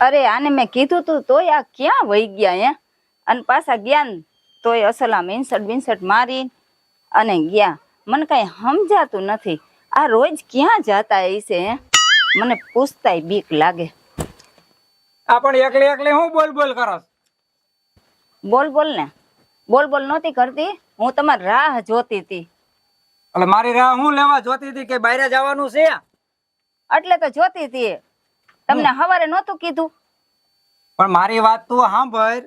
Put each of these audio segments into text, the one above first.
અરે આને મેં કીધું તું તોય આ ક્યાં વહી ગયા હે? અને પાછા ગયા ને તોય અસલામ ઇન્સર્ટ બિન્સર્ટ મારી અને ગયા. મને કઈ સમજાતું નથી. આ રોજ ક્યાં જાતા હશે હે? મને પૂછતાય બીક લાગે. આ પણ એકલી એકલી હું બોલ બોલ કરસ? બોલ બોલ ને. બોલ બોલ નહોતી કરતી. હું તમારી રાહ જોતી હતી. એટલે મારી રાહ હું લેવા જોતી હતી કે બહાર જવાનું છે? એટલે તો જોતી હતી તમને હવારે નતું કીધું પણ મારી વાત તું સાંભળ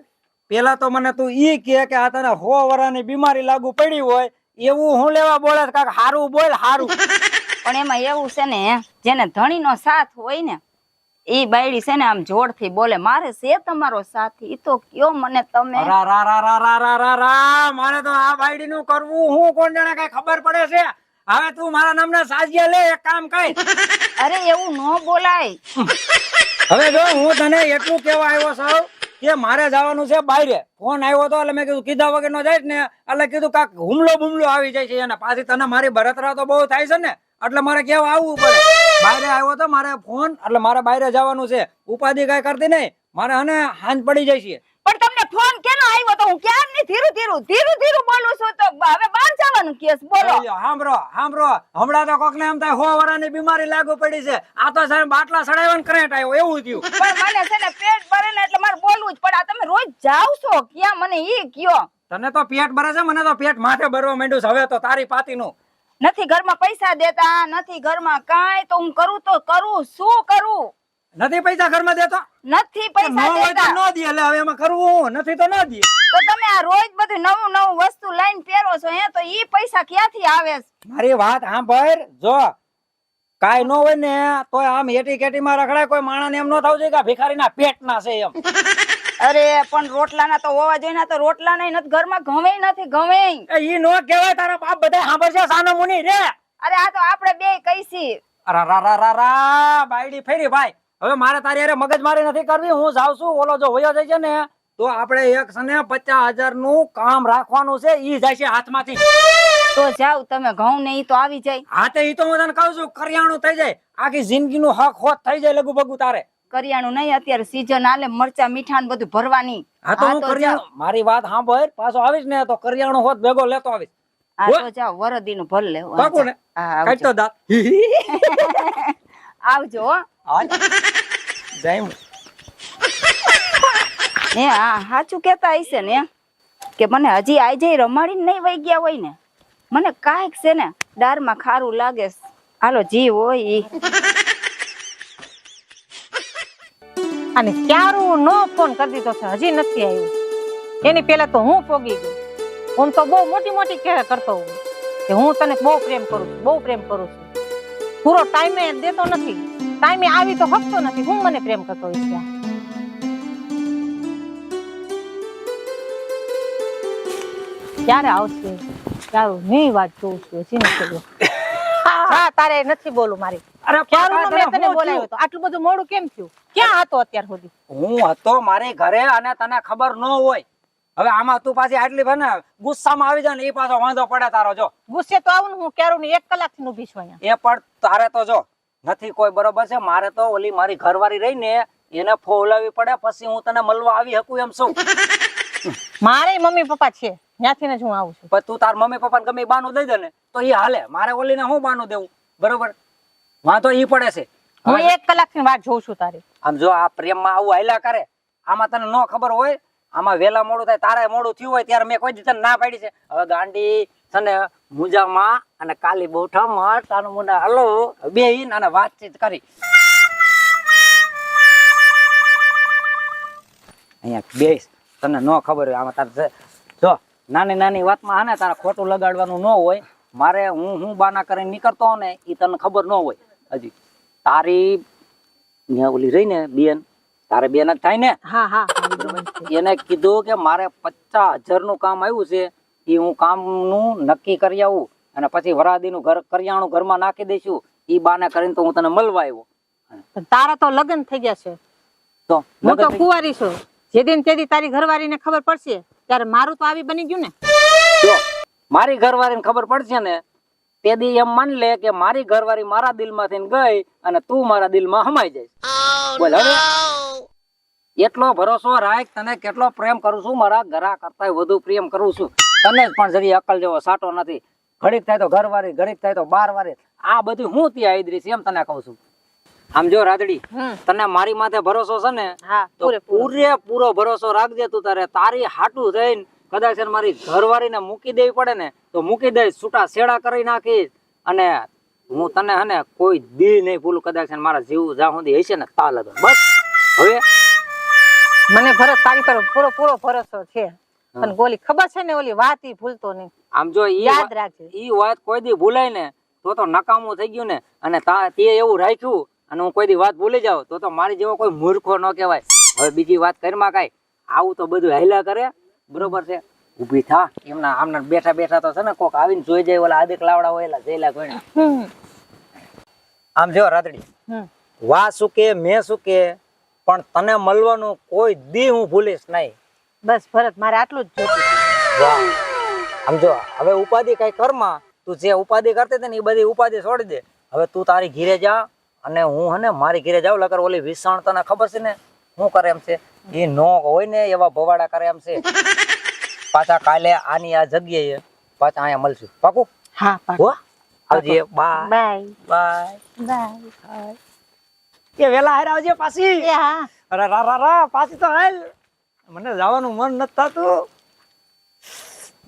પેલા તો મને તું ઈ કે કે આ તને હોવરા ની બીમારી લાગુ પડી હોય એવું હું લેવા બોલે કાક હારું બોલ હારું પણ એમાં એવું છે ને જેને ધણીનો સાથ હોય ને એ બાયડી છે ને આમ જોડથી બોલે મારે છે તમારો સાથી તો કયો મને તમે રા રા રા રા રા રા રા મારે તો આ બાયડી નું કરવું હું કોણ જાણે કઈ ખબર પડે છે હવે તું મારા નામના સાજિયા લે એક કામ કઈ અરે એવું ન બોલાય. હવે જો હું તને એટલું કેવા આવ્યો છું કે મારે જવાનું છે બહારે ફોન આવ્યો હતો એટલે મેં કીધું કીધા વગર નો જાય ને. એટલે કીધું કાક હુમલો બુમલો આવી જાય છે અને પાછી તને મારી બરતરા તો બહુ થાય છે ને. એટલે મારે કેવા આવવું પડે. બાયરે આવ્યો તો મારે ફોન એટલે મારે બહારે જવાનું છે. ઉપાધિ કઈ કરતી નહીં. મારે હને હાંજ પડી જાય છે. ફોન કેનો આવ્યો તો હું ક્યાં ની ધીરું ધીરું ધીરું ધીરું બોલું છું તો હવે બહાર જવાનું કેસ બોલો. સાંભળો સાંભળો હમણાં તો કોકને એમ થાય હો વરાની બીમારી લાગુ પડી છે. આ તો સાહેબ બાટલા સડાવવાનું કરંટ આવ્યો એવું થયું. પણ મને છે ને પેટ ભરે ને એટલે મારે બોલવું જ પડે. આ તમે રોજ જાવ છો? ક્યાં? મને ઈ કયો. તને તો પેટ ભરે છે મને તો પેટ માથે ભરવા માંડ્યું છે. હવે તો તારી પાતીનું. નથી ઘરમાં પૈસા દેતા નથી ઘરમાં કાંઈ તો હું કરું તો કરું શું કરું? નથી પૈસા ઘરમાં દેતો? નથી પૈસા દેતા. ન દે એટલે હવે એમાં કરવું નથી તો ન દે. તો તમે આ રોજ બધું નવું નવું વસ્તુ લઈને પહેરો છો હે તો ઈ પૈસા ક્યાંથી આવે મારી વાત સાંભળ જો કાઈ ન હોય ને તો આમ કેટી માં રખડાય કોઈ માણસ એમ ન થવું જોઈએ કે ભિખારીના પેટના છે એમ. અરે પણ રોટલા ના તો હોવા જોઈએ તો રોટલા નહીં નથી ઘરમાં ઘવે નથી ઘવે ઈ નો કહેવાય તારા બાપ બધા સાંભળશે સાનો મુની રે. અરે આ તો આપણે બે કહીશી. અરે રા રા રા રા બાયડી ફેરી ભાઈ. હવે મારે તારી હારે મગજ મારી નથી કરવી હું જાઉં છું. ઓલો જો વયો જાય છે ને તો આપણે એક સને પચાસ હજારનું કામ રાખવાનું છે ઈ જાય છે હાથમાંથી. તો જાવ તમે ઘઉં ને ઈ તો આવી જાય. હાથે ઈ તો હું તને કહું છું કરિયાણું થઈ જાય. આખી જિંદગી નું હક હોત થઈ જાય લગુ બગુ તારે. કરિયાણું નહીં અત્યારે સીઝન આલે મરચા મીઠા ને બધું ભરવાની. હા તો હા હું કરિયાણું મારી વાત સાંભળ પાછો આવીશ ને તો કરિયાણું હોત ભેગો લેતો આવીશ. આ તો જાવ વરદી નું ભર લેવું ને? હા, દાંત આવજો હો. હે? હા સાચું કેતા હશે ને કે મને હજી આજે રમાડીને નહીં વહી ગયા હોય ને. મને કાંઈક છે ને દારમાં ખારું લાગે હાલો જી હોય ઈ. અને ક્યારું નો ફોન કરી દીધો છે હજી નથી આવ્યો. એની પહેલા તો હું પોગી ગઈ. હું તો બહુ મોટી મોટી કે કરતો હોઉં. કે હું તને બહુ પ્રેમ કરું છું બહુ પ્રેમ કરું છું. પૂરો ટાઈમે દેતો નથી. ટાઈમે આવી તો હકતો નથી. હું મને પ્રેમ કરતો હોય છે. ક્યારે આવશે? ક્યારું નહીં વાત જોઉં છું હજી નથી હા તારે નથી બોલું મારી. અરે ક્યારનો મેં તને બોલાવ્યો? આટલું બધું મોડું કેમ થયું? ક્યાં હતો અત્યાર સુધી? હું હતો મારે ઘરે અને તને ખબર ન હોય. હવે આમાં તું પાછી આટલી ભને ગુસ્સામાં આવી જાય ને એ પાછો વાંધો પડે તારો જો. ગુસ્સે તો આવું હું કેરું ને એક કલાકથી ઊભી છું અહીંયા. એ પણ તારે તો જો નથી કોઈ બરોબર છે મારે તો ઓલી મારી ઘરવાળી રહી ને એને ફોલાવી પડે પછી હું તને મળવા આવી શકું એમ શું? મારે મમ્મી પપ્પા છે ત્યાંથી જ હું આવું છું. પણ તું તાર મમ્મી પપ્પાને ગમે બાનું દઈ દે ને તો એ હાલે. મારે ઓલીને હું બાનું દેવું? બરોબર? વાંધો ઈ પડે છે. હું એક કલાકથી વાત જોઉં છું તારી. આમ જો આ પ્રેમમાં આવું હાલ્યા કરે આમાં તને ન ખબર હોય આમાં વેલા મોડું થાય, તારે મોડું થયું હોય ત્યારે મેં કોઈ દી તને ના પાડી છે. હવે ગાંડી તને મુજામાં અને કાલી બોઠામાં તાનું મુના હલો, બે અને વાતચીત કરી. અહીંયા બેસ તને ન ખબર હોય, આમાં તારે જો, નાની નાની વાતમાં હા ને, તારે ખોટું લગાડવાનું ન હોય. મારે હું હું બાના કરીને નીકળતો ને એ તને ખબર ન હોય. હજી. તારી ઓલી રહી ને, બેન તારે બેન જ થાય ને? હા હા. એને કીધું કે મારે પચાસ હજારનું કામ આવ્યું છે એ હું કામનું નક્કી કરી આવું અને પછી વરાદીનું ઘર કરિયાણું ઘરમાં નાખી દઈશું. એ બાને કરીને તો હું તને મળવા આવ્યો. તારા તો લગ્ન થઈ ગયા છે. તો હું તો કુંવારી છું. જે દિન તે તારી તારી ઘરવાળીને ખબર પડશે. ત્યારે મારું તો આવી બની ગયું ને. મારી ઘરવાળીને ખબર પડશે ને તે દી એમ માન લે કે મારી ઘરવાળી મારા દિલમાંથી ગઈ અને તું મારા દિલમાં હમાઈ જાય બોલ હવે? એટલો ભરોસો રાખ તને કેટલો પ્રેમ કરું છું મારા ઘરા કરતા વધુ પ્રેમ કરું છું. તને જ પણ જરી અકલ જેવો સાટો નથી. ઘડીક થાય તો ઘરવાળી ઘડીક થાય તો બાર વાળી આ બધું હું ત્યાં આદરી એમ તને કહું છું. આમ જો રાદડી તને મારી માથે ભરોસો છે ને તો પૂરેપૂરો. ભરોસો રાખજે તું તારે. તારી હાટું થઈને કદાચ મારી ઘરવાળીને મૂકી દેવી પડે ને તો મૂકી દઈશ છૂટા શેડા કરી નાખીશ. અને હું તને હે ને કોઈ દી નહીં ભૂલું કદાચ મારા જીવ જ્યાં સુધી હશે ને તા લગન બસ હવે મને ભરત તારી પર પૂરો પૂરો ભરોસો છે. અને ગોલી ખબર છે ને ઓલી વાત ઈ ભૂલતો નહીં. આમ જો યાદ રાખજે. ઈ વાત કોઈ દી ભૂલાય ને તો તો નકામું થઈ ગયું ને. અને તા એવું રાખ્યું અને હું કોઈ દી વાત ભૂલી જાઉં તો તો મારી જેવો કોઈ મૂર્ખો ન કહેવાય. હવે બીજી વાત કરીમાં કાંઈ. આવું તો બધું હેલા કરે. બરોબર છે? ઊભી થા. એમના આમના બેઠા બેઠા તો છે ને કોક આવીને જોઈ જાય ઓલા આદિક લાવડા હોય એલા જઈલા કોઈ આમ જો રાતડી વા સુકે કે મેં શું કે પણ તને મળવાનું કોઈ દી હું ભૂલીશ નહીં. બસ ભરત મારે આટલું જ જોતું સમજો હવે ઉપાધિ કઈ કરમાં તું જે ઉપાધિ કરતી હતી ને એ બધી ઉપાધિ છોડી દે. હવે તું તારી ઘીરે જા અને હું હને મારી ઘીરે જાઉં લગર ઓલી વિસણ તને ખબર છે ને? શું કરે એમ છે? એ નો હોય ને એવા ભવાડા કરે એમ છે. પાછા કાલે આની આ જગ્યાએ પાછા અહીંયા મળશું. પાકું? હા પાક. આવજે. બાય. બાય. બાય. બાય. એ વેલા હારે આવજે પાછી. એ હા. અરે રા રા રા પાછી તો હાલ. મને જવાનું મન નથી થતું.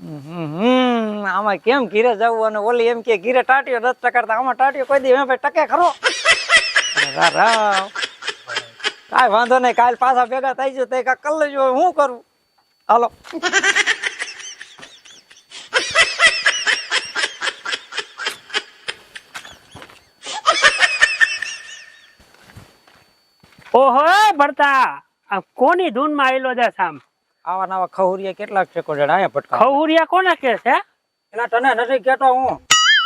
હમ, આમાં કેમ ઘીરે જવું અને ઓલી એમ કે ઘીરે ટાટીઓ નથી ટકાડતા આમાં ટાટીઓ કોઈ દી ભાઈ ટકે ખરો? રા રા. કાંઈ વાંધો નહીં કાલ પાછા ભેગા થઈ જશે કાંઈ કર લેજો હું કરું? હાલો. ઓહો ભરતા. આ કોની ધૂનમાં આવેલો છે સામ? આવા નવા ખહુરિયા કેટલાક છે કોઈ જણા અહીંયા ભટકા. ખહુરિયા કોને કે છે? એલા તને નથી કેતો હું.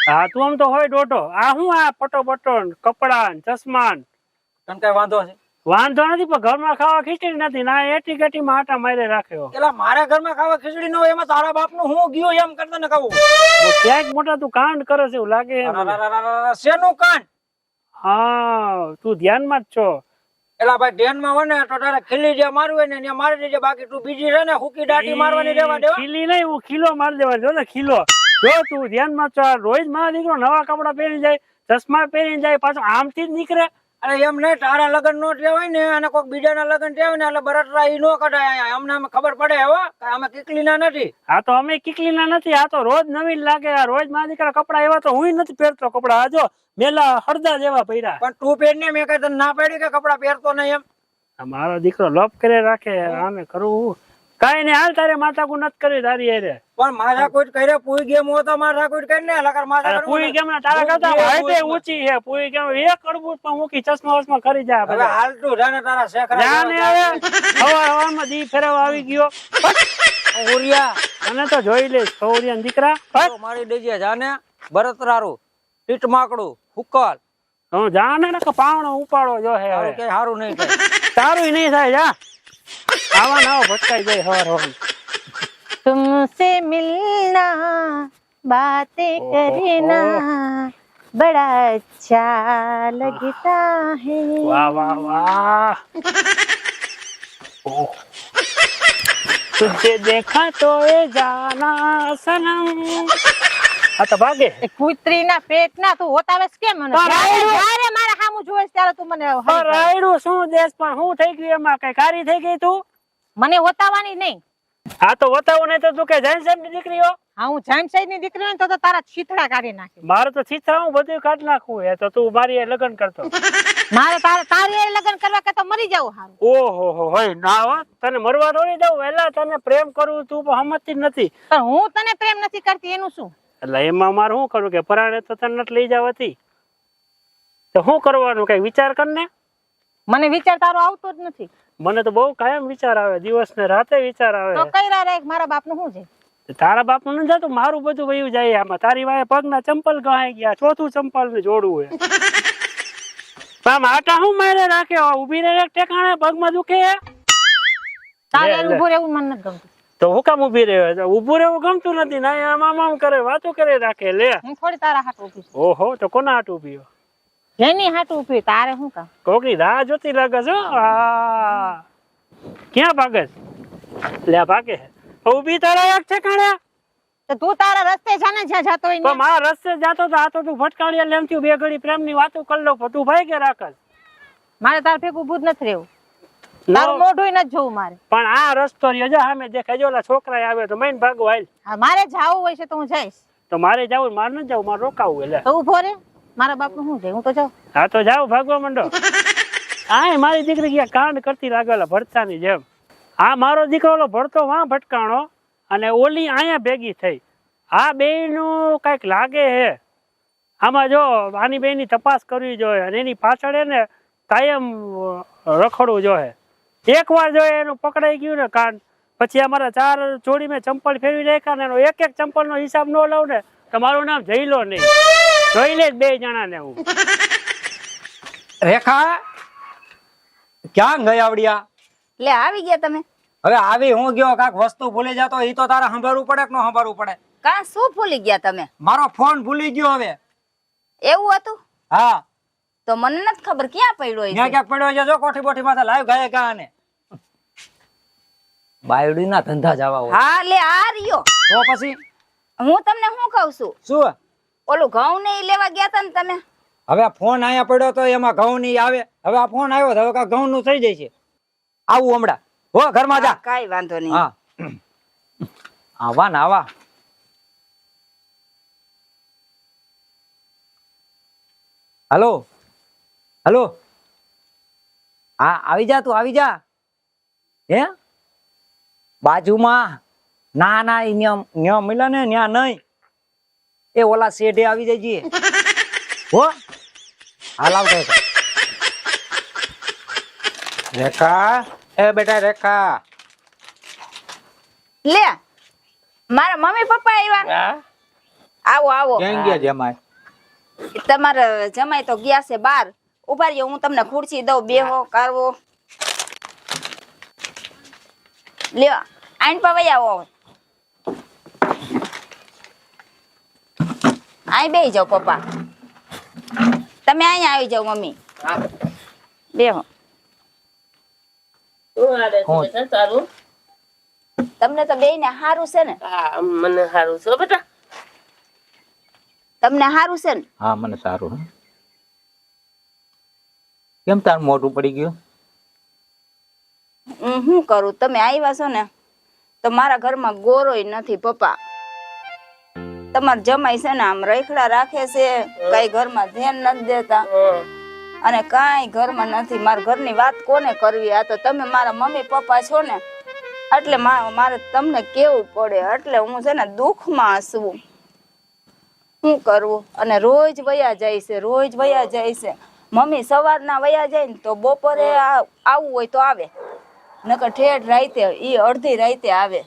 હા તું આમ તો હોય ડોટો આ હું આ પટો પટો કપડા ચશ્મા તને કઈ વાંધો છે? વાંધો નથી પણ ઘરમાં ખાવા ખીચડી નથી. ના એટી ગટી માં આટા મારે રાખ્યો એલા મારા ઘરમાં ખાવા ખીચડી ન હોય એમાં તારા બાપનું હું ગયો એમ કરતા ને કહું. ક્યાંક મોટા તું કાંડ કરે છે એવું લાગે. શેનું કાંડ? હા તું ધ્યાનમાં જ છો. એલા ભાઈ ધ્યાનમાં હોય ને તો તારે ખીલી જે મારવી હોય ને ત્યાં મારી દેજે બાકી તું બીજી રે ને હુકી દાટી મારવાની રહેવા દેવા. ખીલી નહીં હું ખીલો મારી દેવા. જો ને ખીલો. જો તું ધ્યાનમાં રોજ મારા દીકરો નવા કપડા પહેરી જાય ચશ્મા પહેરી જાય પાછો આમથી જ નીકળે. અરે એમ નહીં તારા લગ્ન નો થયા હોય ને અને કોઈક બીજાના લગ્ન હોય ને એટલે બરતરા ઈ નો કઢાય. અમને અમે ખબર પડે હો કે અમે કીકલીના નથી. હા તો અમે કીકલીના નથી આ તો રોજ નવીન લાગે આ રોજ મારા દીકરા કપડા એવા તો હું નથી પહેરતો કપડા. આજો મેલા હળદા જેવા પહેર્યા. પણ તું પહેર ને મેં કઈ તને ના પાડી કે કપડા પહેરતો નહીં એમ? આ મારો દીકરો લોપ કરે રાખે આમે કરવું કાઈ નઈ હાલ તારે માથા કુ નથી કરી તારી હેરે. પણ માથા કોઈ કરે પૂરી ગેમ હો તો માથા કોઈ કરી ને લગર અરે પૂરી ગેમ ના તારા કરતા હાઈટે ઊંચી છે પૂરી ગેમ એક અડબૂત પણ મૂકી ચશ્મા વસમાં કરી જાય હવે હાલ તું જાને તારા શેખરા જાને હવે. હવાર હવારમાં દી ફેરવા આવી ગયો. ઓરિયા મને તો જોઈ લે ઓરિયા દીકરા. મારી દેજે જાને બરતરારું પીટ માકડું હુકલ. હું જાને ને કે પાવણો ઉપાડો જો હે હવે. કે હારું નહીં થાય. તારું નહીં થાય જા. આવા ના ભટકાઈ જાય હવાર હવાર तुमसे मिलना बातें करना बड़ा अच्छा लगता है વાહ વાહ વાહ ઓહ. तुझे देखा तो ये जाना सनम આ તો ભાગે એ કૂતરીના પેટના તું હોતાવેસ કેમ મને તારા જ્યારે આયડું. મારા જોઈશ ત્યારે તું મને. રાયડું શું દેશ પણ હું થઈ ગયું એમાં કઈ કારી થઈ ગઈ તું? મને હોતાવાની નહીં. આ તો બતાવું નહીં તો તું કે જૈન સાહેબની દીકરીઓ હા હું જૈન સાહેબની દીકરી હોય તો તો તારા છીતરા કાઢી નાખી. મારે તો છીતરા હું બધું કાઢી નાખું. એ તો તું મારી એ લગ્ન કરતો. મારે તારે તારી એ લગ્ન કરવા કે તો મરી જાવ હારું. ઓહો હો હોય ના હો. તને મરવા દોડી દઉં. વહેલા તને પ્રેમ કરું તું જ નથી. પણ હું તને પ્રેમ નથી કરતી એનું શું? એટલે એમાં મારે શું કરું કે પરાણે તો તને નથી લઈ જાવ હતી. તો શું કરવાનું? કઈ વિચાર કર ને. મને વિચાર તારો આવતો જ નથી. મને તો બહુ કાયમ વિચાર આવે. દિવસ ને રાતે વિચાર તો આવે કઈ રા મારા બાપનું શું છે? તારા બાપનું જતું મારું બધું વયું જાય આમાં. તારી વાય પગના ચંપલ ગહાઈ ગયા. ચોથું ચંપલ ને જોડવું હે. આમ આટા હું મારે રાખે? ઊભી રહે ઠેકાણે પગમાં દુખે તારે ઉભું રહેવું મને નથી ગમતું. તો હું કામ ઊભી રહ્યો છે ઊભું રહેવું ગમતું નથી. ના આમ આમ કરે વાતો કરે રાખે. લે. હું થોડી તારા હાથ ઊભી ઓહો તો કોના હાટ ઊભી હો? જેની હાટું ઊભી તારે શું કામ? કોકની રાહ જોતી લાગે છો? આ. ક્યાં ભાગે છે? લે ભાગે ઊભી તારા એક ઠેકાણે. તો તું તારા રસ્તે જા ને જ્યાં જાતો હોય પણ મારા રસ્તે જાતો તો આ તો તું ભટકાણિયા લેમ થયું બે ઘડી પ્રેમની વાતો કરી લઉં પણ તું ભાઈ કે રાખસ મારે તાર ભેગું ઉભું જ નથી રહેવું. તારું મોઢું નથી જોવું મારે. પણ આ રસ્તો રહ્યો જો સામે દેખાય જો છોકરા આવે તો મૈન ભાગો હાલ મારે જાવું હોય છે તો હું જઈશ. તો મારે જવું મારે ન જવું મારે રોકાવું એટલે. ઊભો ઊભો રે. મારા બાપનું શું છે? હું તો જાઉં. હા, તો જાવ ભાગવા માંડો. આ મારી દીકરી ગયા કાંડ કરતી લાગેલા ભરતાની જેમ. આ મારો દીકરો ભરતો વાં ભટકાણો અને ઓલી અહીંયા ભેગી થઈ. આ બે નું કંઈક લાગે હે. આમાં જો, આની બે ની તપાસ કરવી જોઈએ અને એની પાછળ એને કાયમ રખડવું જોઈએ. એક વાર જો એનું પકડાઈ ગયું ને કાંડ, પછી અમારા ચાર જોડી મેં ચંપલ ફેરવી નાખ્યા ને એનો એક એક ચંપલ નો હિસાબ ન લઉં ને, તો મારું નામ જઈલો નહીં. જોઈ લે બે જણા ને હું. રેખા ક્યાં ગઈ આવડિયા લે આવી ગયા તમે. હવે આવી હું ગયો કાક વસ્તુ ભૂલી જાતો ઈ તો તારે સંભાળવું પડે કે ન સંભાળવું પડે? કા શું ભૂલી ગયા તમે? મારો ફોન ભૂલી ગયો હવે. એવું હતું? હા. તો મને નથી ખબર ક્યાં પડ્યો છે ક્યાંક પડ્યો છે જો કોઠી બોઠી માથે લાવ ગયા કા ને બાયડી ના ધંધા જવા હોય. હા લે આ રહ્યો. તો પછી? હું તમને શું કહું છું? શું? ઓલું ઘઉં ને ઈ લેવા ગયા તા ને તમે? હવે ફોન અહીંયા પડ્યો તો એમાં ઘઉં ની આવે. હવે આ ફોન આવ્યો તો હવે ઘઉં નું થઈ જાય છે. આવું હમણાં. હો ઘરમાં જા. કાઈ વાંધો નહીં. હા. આવા ને આવા. હલો? હલો? હા આવી જા તું આવી જા. હે? બાજુમાં ના ના ન્યા ન્યા મળ્યા ને ન્યા નહીં. એ ઓલા શેઢે આવી જઈએ હો? હાલ આવતો રેખા એ બેટા રેખા. લે મારા મમ્મી પપ્પા આવ્યા. આવો આવો. ક્યાં ગયા જમાય તમારા જમાઈ તો ગયા છે બાર ઊભા રહ્યો હું તમને ખુરશી દઉં બેહો કરવો. લ્યો આઈન પવાઈ આવો આઈ બેહી જાઓ પપ્પા. તમે અહીંયા આવી જાઓ મમ્મી. બેહો. તમને તો બેય ને સારું છે ને. હા મને સારું છે બેટા. તમને સારું છે ને? હા મને સારું કેમ તાર મોટું પડી ગયું? હું શું કરું? તમે આવ્યા છો ને તો મારા ઘરમાં ગોરોય નથી પપ્પા. તમાર જમાઈ છે ને આમ રખડા રાખે છે કઈ ઘરમાં ધ્યાન નથી દેતા. અને કાંઈ ઘરમાં નથી. મારા ઘરની વાત કોને કરવી? આ તો તમે મારા મમ્મી પપ્પા છો ને એટલે મારે તમને કેવું પડે? એટલે હું છે ને દુઃખમાં હસવું શું કરવું? અને રોજ વયા જાય છે રોજ વયા જાય છે. મમ્મી સવારના વયા જાય ને તો બપોરે આવવું હોય તો આવે. નકર ઠેઠ રાતે એ અડધી રાતે આવે.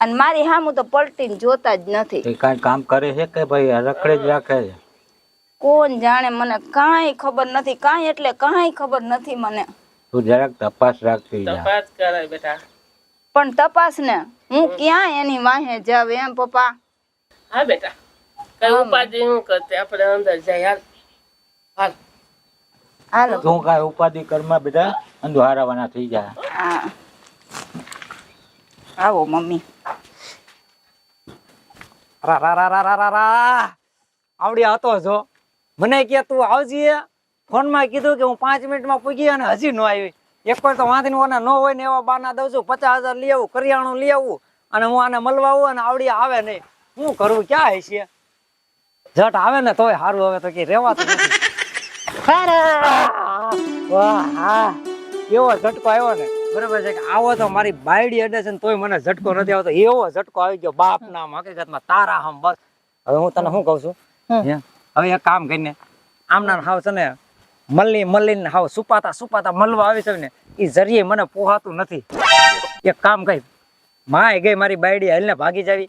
અને મારી હામું તો પલટીને જોતા જ નથી. એ કાંઈ કામ કરે છે કે ભાઈ રખડે જ રાખે છે? કોણ જાણે મને કાંઈ ખબર નથી કાંઈ એટલે કાંઈ ખબર નથી મને. તું જરાક તપાસ રાખતી જા. તપાસ કરાય બેટા. પણ તપાસ ને હું ક્યાં એની વાહે જાવ એમ પપ્પા? હા બેટા. કઈ ઉપાધિ હું કરતે? આપણે અંદર જાય હાલ. હાલ. હાલો. તું કાંઈ ઉપાધિ કરમાં બેટા અંધો હારાવાના થઈ જાય હા. આવો મમ્મી રા રા રા રા રા રા રા આવડી હતો. જો મને કે તું આવજે. ફોનમાં કીધું કે હું પાંચ મિનિટમાં પૂગી અને હજી ન આવી. એક વાર તો વાંધીને ઓને ન હોય ને એવા બાના દઉં છું. પચાસ હજાર લઈ આવું કરિયાણું લઈ આવું અને હું આને મળવા આવું અને આવડી આવે નહીં. શું કરવું ક્યાં હશે? જટ આવે ને તોય સારું હવે તો કે રેવાતું નથી. વાહ હા. એવો ઝટકો આવ્યો ને. બરોબર છે કે આવો તો મારી બાયડી અડે છે ને તોય મને ઝટકો નથી આવતો. એવો ઝટકો આવી ગયો બાપ નામ હકીકતમાં તારા હમ બસ. હવે હું તને શું કહું છું? હવે એક કામ કરીને આમના હાવ છે ને મલ્લી મલ્લી હાવ સુપાતા સુપાતા મલવા આવી છે ને એ જરીએ મને પોહાતું નથી. એક કામ કઈ માય ગઈ મારી બાયડી હાલને ભાગી જાવી.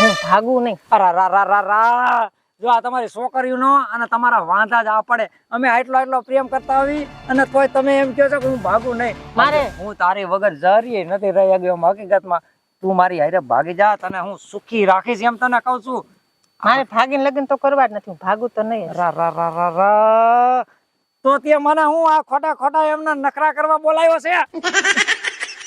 હું ભાગું નહીં. અરા રા રા રા રા. જો આ તમારી છોકરીઓનો અને તમારા વાંધા જ આ પડે અમે આટલો આટલો પ્રેમ કરતા આવી અને તોય તમે એમ કહો છો કે હું ભાગું નહીં મારે- હું તારી વગર જરીએ નથી રહી ગયો હકીકતમાં તું મારી હારે ભાગી જા તને હું સુખી રાખીશ એમ તને કહું છું મારે ભાગીને લગ્ન તો કરવા જ નથી ભાગું તો નહીં. રા રા રા રા રા. તો તે મને હું આ ખોટા ખોટા એમના નખરા કરવા બોલાવ્યો છે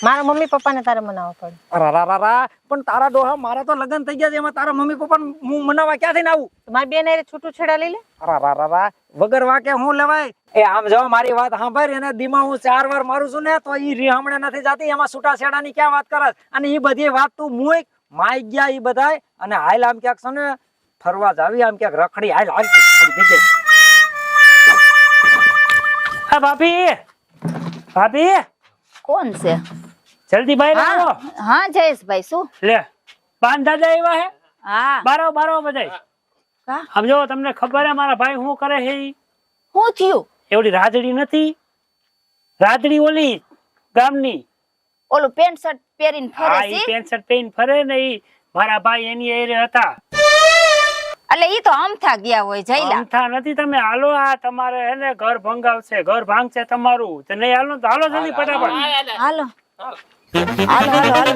મારા મમ્મી પપ્પાને તારે મનાવવા પડે. રા રા રા રા પણ તારા ડોહા મારા તો લગ્ન થઈ ગયા છે. એમાં તારા મમ્મી પપ્પા હું મનાવા ક્યાંથી ને આવું? મારી બેન છૂટું છેડા લઈ લે. રા રા રા રા વગર વાકે હું લેવાય? એ આમ જો મારી વાત સાંભળ એને દીમા હું ચાર વાર મારું છું ને તો ઈ રીહમણે નથી જાતી. એમાં છૂટા છેડાની ક્યાં વાત કરસ અને ઈ બધી વાત તું મુક. માઈ ગયા ઈ બધાય. અને હાલ આમ ક્યાંક છે ને ફરવા જાવી આમ ક્યાંક રખડી હાલ હાલ. હા ભાભી. ભાભી. કોણ છે? જલ્દી ભાઈ આવો હા હા જયેશભાઈ શું? લે પાન દાદા આવ્યા હે? હા. બારો બારો બધાય સમજો તમને ખબર હે મારા ભાઈ શું કરે હે શું થયું? એવડી રાધડી નથી. રાધડી ઓલી ગામની. ઓલું પેન્ટ શર્ટ પહેરીને ફરે હા છે? ઈ પેન્ટ શર્ટ પહેરીને ફરે ને ઈ મારા ભાઈ એની એરે હતા. એટલે ઈ તો અમથા ગયા હોય જઈલા અમથા નથી તમે હાલો આ તમારે હે ને ઘર ભંગાવશે ઘર ભાંગશે તમારું. તો નહીં હાલો તો હાલો જલ્દી ફટાફટ. હાલો. હાલો. હાલો હાલો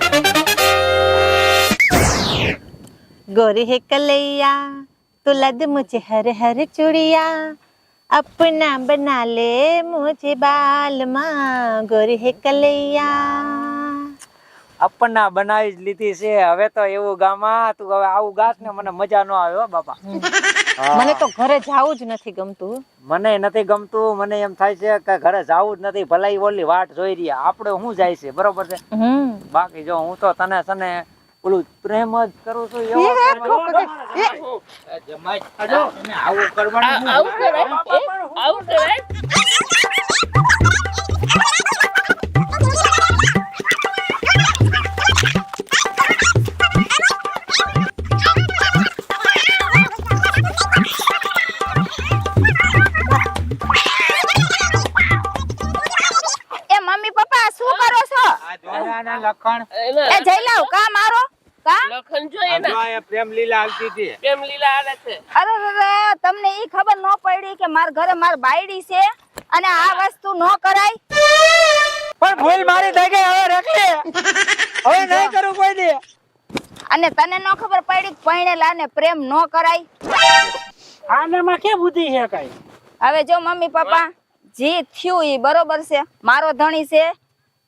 गोरी है कलैया तो लद मुझे हर हर चूड़िया अपना बना ले मुझे बाल माँ गोरी है कलैया આપણને બનાવી જ લીધી છે. હવે તો એવું ગામમાં તું હવે આવું ગાસ ને મને મજા ન આવે હો બાપા. મને તો ઘરે જાવું જ નથી ગમતું. મને નથી ગમતું. મને એમ થાય છે કે ઘરે જાવું જ નથી. ભલાઈ ઓલી વાટ જોઈ રહ્યા આપણે હું જાય છે? બરોબર છે? બાકી જો હું તો તને સને ને ઓલું પ્રેમ જ કરું છું એવો જમાઈ. આવું કરવાનું આવું કરાય. આવું કરાય. લખણ? એ જઈ લાવ કા મારો? કા? લખણ જો એના. જો આ પ્રેમ લીલા આવતી હતી. પ્રેમ લીલા આલે છે. અરે રે તમને ઈ ખબર ન પડી કે માર ઘરે માર બાયડી છે અને આ વસ્તુ ન કરાય? પણ ભૂલ મારી થઈ ગઈ હવે રખલી હવે નહીં કરું કોઈ દે. અને તને ન ખબર પડી કે પરણેલા ને પ્રેમ ન કરાય? આનામાં કે બુદ્ધિ છે કઈ? હવે જો મમ્મી પપ્પા જે થયું એ બરોબર છે. મારો ધણી છે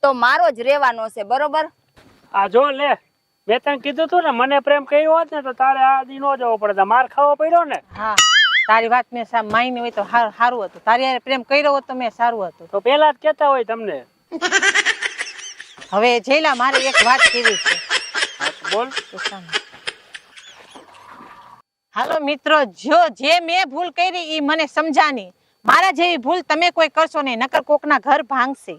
તો મારો જ રહેવાનો છે બરોબર? આ જો લે મેં તને કીધું તું ને મને પ્રેમ કર્યો હોત ને તો તારે આ દી નો જવો પડે માર ખાવો પડ્યો ને. હા તારી વાત મેં માઈને હોય તો સારું હતું. તારી હારે પ્રેમ કર્યો હોત તો મેં સારું હતું. તો પેલા જ કેતા હોય તમને. હવે જેલા મારે એક વાત કેવી છે. બોલ. હાલો મિત્રો જો જે મેં ભૂલ કરી એ મને સમજાની. મારા જેવી ભૂલ તમે કોઈ કરશો નહીં નકર કોકના ઘર ભાંગશે.